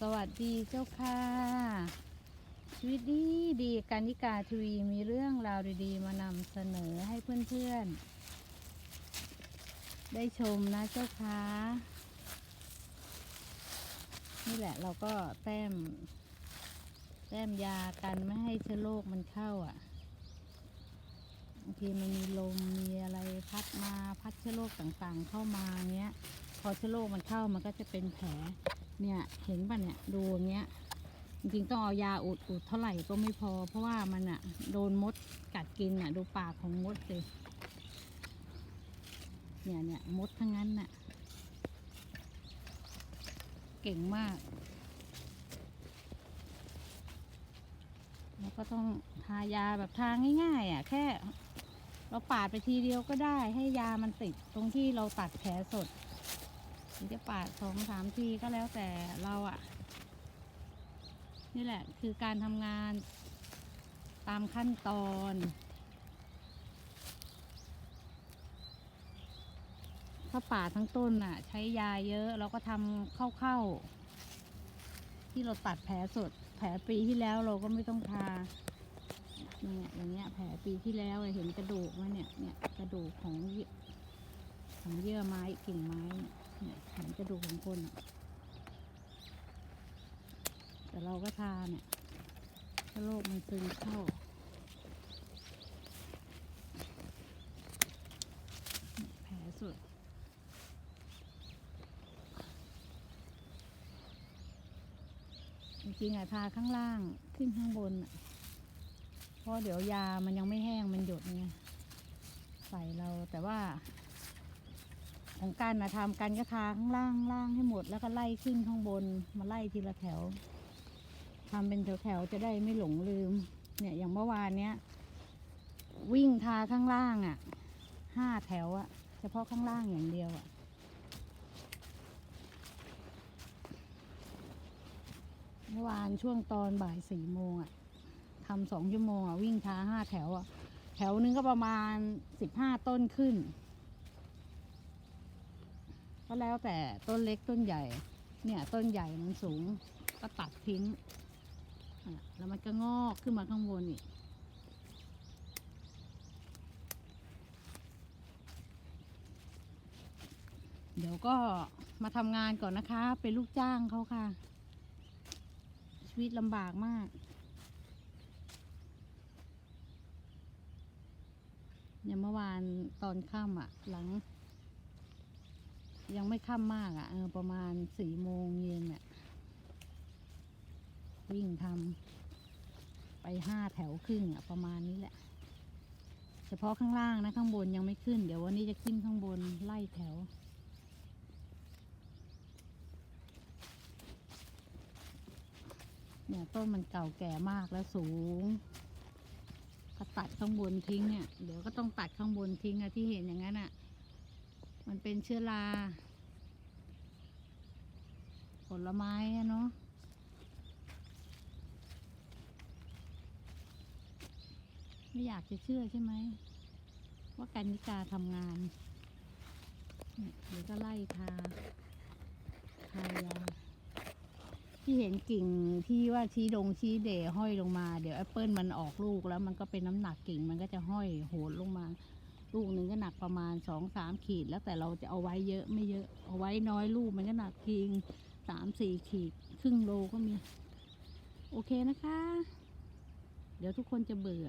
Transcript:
สวัสดีเจ้าค่ะ ชีวิตดีดีการนิกาทวีมีเรื่องราวดีๆ มานำเสนอให้เพื่อนๆ ได้ชมนะเจ้าค่ะ นี่แหละเราก็แต้ม แต้มยากันไม่ให้เชื้อโรคมันเข้าอะบางทีมันมีลมมีอะไรพัดมาพัดเชื้อโรคต่างๆ เข้ามาเงี้ย พอเชื้อโรคมันเข้ามันก็จะเป็นแผล เนี่ยเห็นป่ะเนี่ยดูอย่างเงี้ยจริงๆต้องเอายาอุดอุดเท่าไหร่ก็ไม่พอ เพราะว่ามันอะโดนมดกัดกินอะดูปากของมดสิเนี่ยเนี่ยมดทั้งนั้นน่ะ เก่งมาก แล้วก็ต้องทายาแบบทาง่ายๆอะ แค่ เราปาดไปทีเดียวก็ได้ให้ยามันติดตรงที่เราตัดแผลสด หรือจะปาดสองสามทีก็แล้วแต่เราอะ่ะ นี่แหละคือการทำงานตามขั้นตอนถ้าป่าทั้งต้นอะ ใช้ยาเยอะเราก็ทำเข้าๆที่เราตัดแผลสด แผลปีที่แล้วเราก็ไม่ต้องทาเนี่ยอย่างเงี้ยแผลปีที่แล้วเห็นกระดูกไหมเนี่ยเนี่ยกระดูกของของเยื่อไม้กิ่งไม้เนี่ย เนี่ยห็นกระดูกของคนแต่เราก็ทาเนี่ยถ้าโรคมันซึมเข้าแผลสุดจริงๆอะทาข้างล่างขึ้นข้างบนอะเพราะเดี๋ยวยามันยังไม่แห้งมันหยดไงใส่เราแต่ว่า ของกันนะทำกันก็ทาข้างล่างล่างให้หมดแล้วก็ไล่ขึ้นข้างบนมาไล่ทีละแถวทำเป็นแถวๆจะได้ไม่หลงลืม เนี่ยอย่างเมื่อวานเนี้ยวิ่งทาข้างล่างอะ่ะห้าแถวอะ่ะ เฉพาะข้างล่างอย่างเดียวอะ่ะเมื่อวานช่วงตอนบ่ายสี่โมงอะ่ะทำสองชั่วโมงอะ่ะวิ่งทาห้าแถวอะ่ะแถวนึงก็ประมาณสิบห้าต้นขึ้น ก็แล้วแต่ต้นเล็กต้นใหญ่ เนี่ยต้นใหญ่มันสูงก็ตัดทิ้ง แล้วมันก็งอกขึ้นมาข้างบนอีกเดี๋ยวก็มาทำงานก่อนนะคะ เป็นลูกจ้างเขาค่ะ ชีวิตลำบากมาก อย่างเมื่อวานตอนค่ำอะ หลัง ยังไม่ค่ำมากอะ่ะเออประมาณสี่โมงเย็นอะวิ่งทำไปห้าแถวครึ่งอะ่ะ ประมาณนี้แหละ เฉพาะข้างล่างนะ ข้างบนยังไม่ขึ้น เดี๋ยววันนี้จะขึ้นข้างบนไล่แถว เนี่ยต้นมันเก่าแก่มากแล้วสูงก็ตัดข้างบนทิ้งเนี่ย เดี๋ยวก็ต้องตัดข้างบนทิ้งอะที่เห็นอย่างนั้นอะ มันเป็นเชื้อรา ผลไม้อะเนาะไม่อยากจะเชื่อใช่ไหม ว่าการนิกาทำงานเดี๋ยวก็ไล่ทาทายาที่เห็นกิ่งที่ว่าชี้ดงชี้เดห้อยลงมา เดี๋ยวแอปเปิลมันออกลูกแล้วมันก็เป็นน้ำหนักกิ่งมันก็จะห้อยโหนลงมา ลูกหนึ่งก็หนักประมาณสองสามขีด แล้วแต่เราจะเอาไว้เยอะไม่เยอะเอาไว้น้อยลูกมันก็หนักเพียงสามสี่ขีด ครึ่งโลก็มี โอเคนะคะ เดี๋ยวทุกคนจะเบื่อ